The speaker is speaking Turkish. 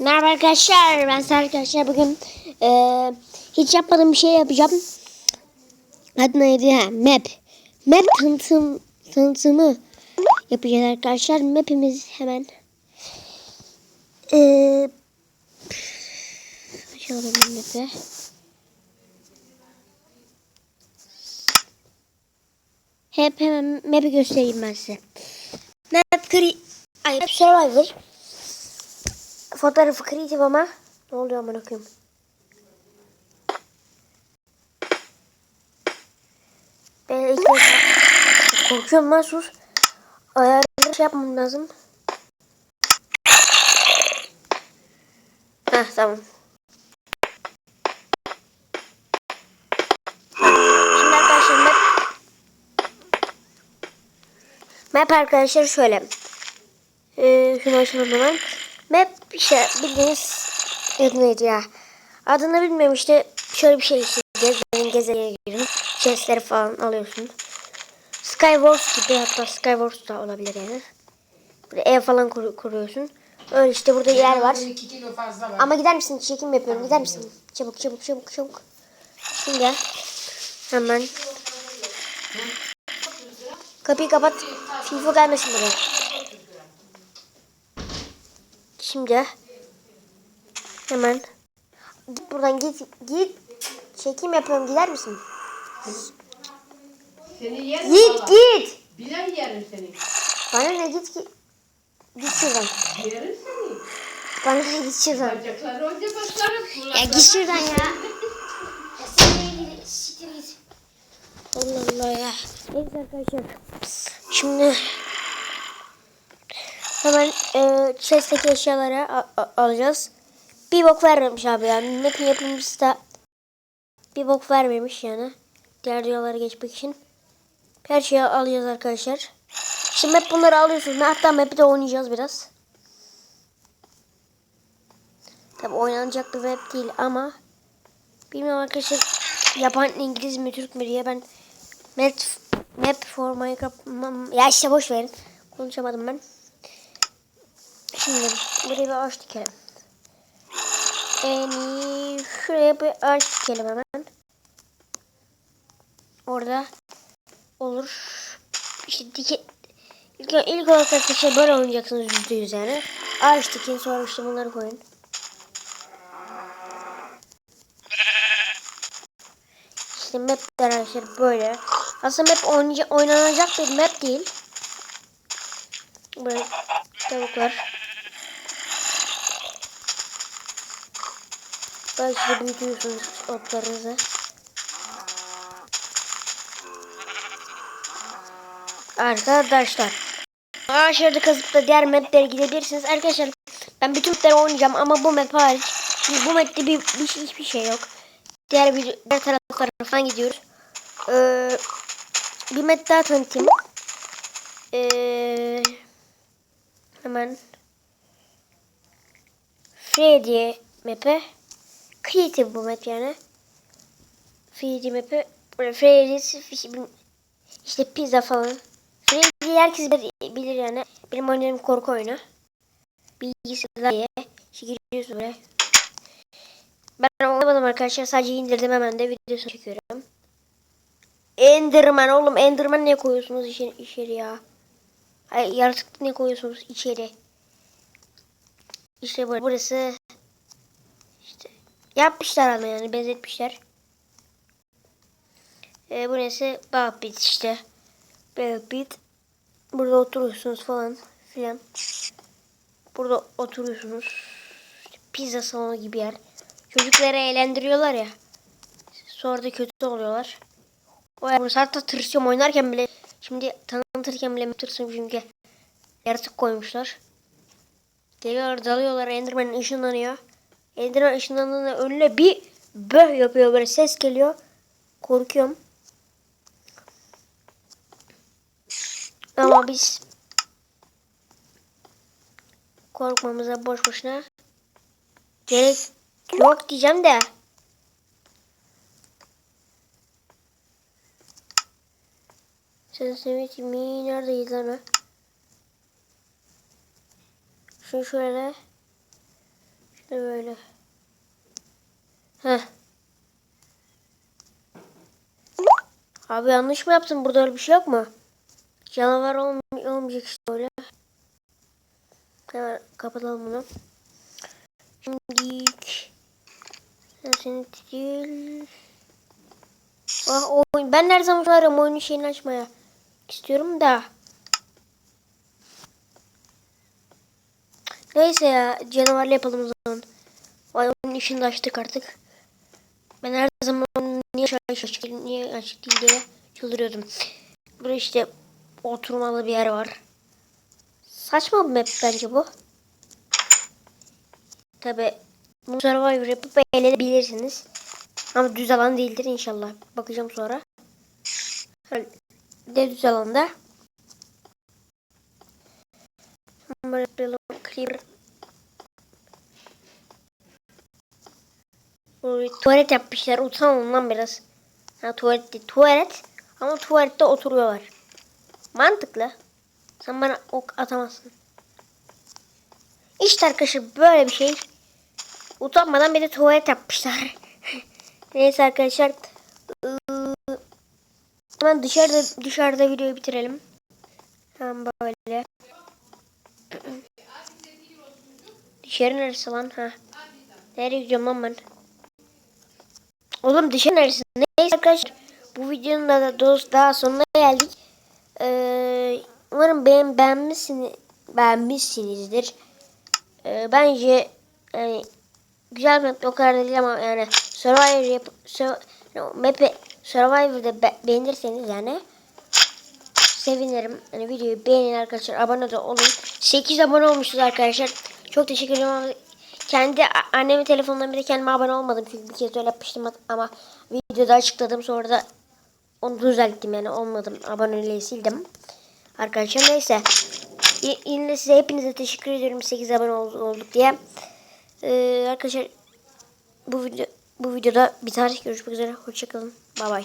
Merhaba arkadaşlar. Ben Serhat arkadaşlar. Bugün eee, hiç yapmadığım bir şey yapacağım. Adı neydi? Ha, map. Map tanıtım, tanıtımı yapacağız arkadaşlar. Map'imiz hemen eee açalım map'i. Hep hemen map'i göstereyim ben size. Map map survivor. Fotoğrafı kreatif ama ne oluyor aman okuyayım. Ben ilk korkuyorum lan sus. Ayarları şey yapmam lazım. Heh tamam. Şimdi arkadaşlar map Map arkadaşlar şöyle. Ee, şunu açalım hemen. Map işte bildiğiniz adı neydi ya? Adını bilmiyorum işte şöyle bir şey işte gezegenin gezegene giriyorsun. Chestleri falan alıyorsun. Skywars gibi hatta Skywars da olabilir yani. Böyle ev falan kur- kuruyorsun. Öyle işte burada yer var. 2 kilo fazla var. Ama gider misin? Çekim yapıyorum. Gider misin? Çabuk çabuk çabuk çabuk. Şimdi hemen kapıyı kapat. FIFA gelmesin buraya. Şimdi hemen git buradan git git. Çekim yapıyorum. Gider misin? Seni yerim Git valla. git. Bilen yerim seni. Bana ne git git. Git şuradan. Yerim seni. Bana ne git şuradan. Bacakları önce başlarım. Ya git şuradan ya. Allah Allah ya. Neyse arkadaşlar. Şimdi hemen e, chest'teki eşyaları alacağız. Bir bok vermemiş abi yani. Map'in yapımcısı da bir bok vermemiş yani. Diğer diyorlara geçmek için. Her şeyi alacağız arkadaşlar. Şimdi map bunları alıyorsunuz. Hatta map'i de oynayacağız biraz. Tabi oynanacak bir web değil ama bilmiyorum arkadaşlar yapan İngiliz mi Türk mü diye ben map, map for Minecraft ya işte boş verin konuşamadım ben. Şimdi buraya bir ağaç dikelim. İyi şuraya bir ağaç dikelim hemen. Orada olur. İşte dike ilk, ilk olarak arkadaşlar böyle oynayacaksınız yüzde yüz yani. Ağaç dikin sonra işte bunları koyun. İşte map arkadaşlar böyle. Aslında map oynayacak, oynanacak bir map değil. Böyle tavuklar. Belki de büyütüyorsunuz otlarınızı. Arkadaşlar. Aşağıda kazıp da diğer maplere gidebilirsiniz. Arkadaşlar ben bütün mapleri oynayacağım ama bu map hariç. Şimdi bu mapte bir, bir şey, hiçbir şey yok. Diğer bir diğer taraflara falan gidiyoruz. Ee, bir map daha tanıtayım. Ee, hemen Freddy map'e Creative bu map yani. Freddy map'e böyle Freddy's işte pizza falan. Freddy herkes bilir, yani. Benim oynadığım korku oyunu. Bilgisayar diye. İşte giriyorsun böyle. Ben oynamadım arkadaşlar. Sadece indirdim hemen de videosunu çekiyorum. Enderman oğlum. Enderman ne koyuyorsunuz içeri, içeri ya? Ay, yaratık ne koyuyorsunuz içeri? İşte bu- burası. Yapmışlar ama yani benzetmişler. Ee, burası Backpit işte. Backpit. Burada oturuyorsunuz falan filan. Burada oturuyorsunuz. İşte pizza salonu gibi yer. Çocukları eğlendiriyorlar ya. Sonra da kötü oluyorlar. O burası. Hatta tırsıyorum oynarken bile. Şimdi tanıtırken bile tırsıyorum çünkü. Yaratık koymuşlar. Geliyorlar dalıyorlar. Enderman ışınlanıyor. Enderman ışınlandığında önüne bir böh yapıyor böyle ses geliyor. Korkuyorum. Ama biz korkmamıza boş boşuna gerek yok diyeceğim de. Sen Semih mi? Neredeyiz lan o? Şunu şöyle İşte böyle. Heh. Abi yanlış mı yaptın? Burada öyle bir şey yok mu? Canavar olm- olmayacak işte öyle. Hemen kapatalım bunu. Şimdi sen seni değil. Ah, oyun. Ben her zaman arıyorum oyunun şeyini açmaya. istiyorum da. Neyse ya canavarla yapalım o zaman. Vay onun işini açtık artık. Ben her zaman niye açık değil, niye açık değil diye çıldırıyordum. Burada işte oturmalı bir yer var. Saçma bir map bence bu. Tabi bu Survivor yapıp eğlenebilirsiniz. Ama düz alan değildir inşallah. Bakacağım sonra. De düz alanda. Böyle yapalım. Böyle tuvalet yapmışlar. Utanın lan biraz. Ha tuvalet değil. Tuvalet. Ama tuvalette oturuyorlar. Mantıklı. Sen bana ok atamazsın. İşte arkadaşlar böyle bir şey. Utanmadan bir de tuvalet yapmışlar. Neyse arkadaşlar. Hemen dışarıda dışarıda videoyu bitirelim. Hemen böyle. Dışarı neresi lan? Ha. Nereye gidiyorum lan ben? Oğlum dışarı neresi? Neyse arkadaşlar. Bu videonun da dost daha sonuna geldik. Ee, umarım beğen beğenmişsiniz beğenmişsinizdir. Ee, bence yani güzel bir map o kadar değil ama yani Survivor yap Sur- no, map'i Survivor'da be- beğenirseniz yani sevinirim. Yani videoyu beğenin arkadaşlar. Abone de olun. 8 abone olmuşuz arkadaşlar. Çok teşekkür ederim. Kendi annemin telefonundan bir de kendime abone olmadım. Çünkü bir kez öyle yapmıştım ama videoda açıkladım. Sonra da onu düzelttim yani olmadım. Aboneliği sildim. Arkadaşlar neyse. Yine size hepinize teşekkür ediyorum 8 abone ol- olduk diye. Ee, arkadaşlar bu video bu videoda biter. Görüşmek üzere. Hoşçakalın. Bay bay.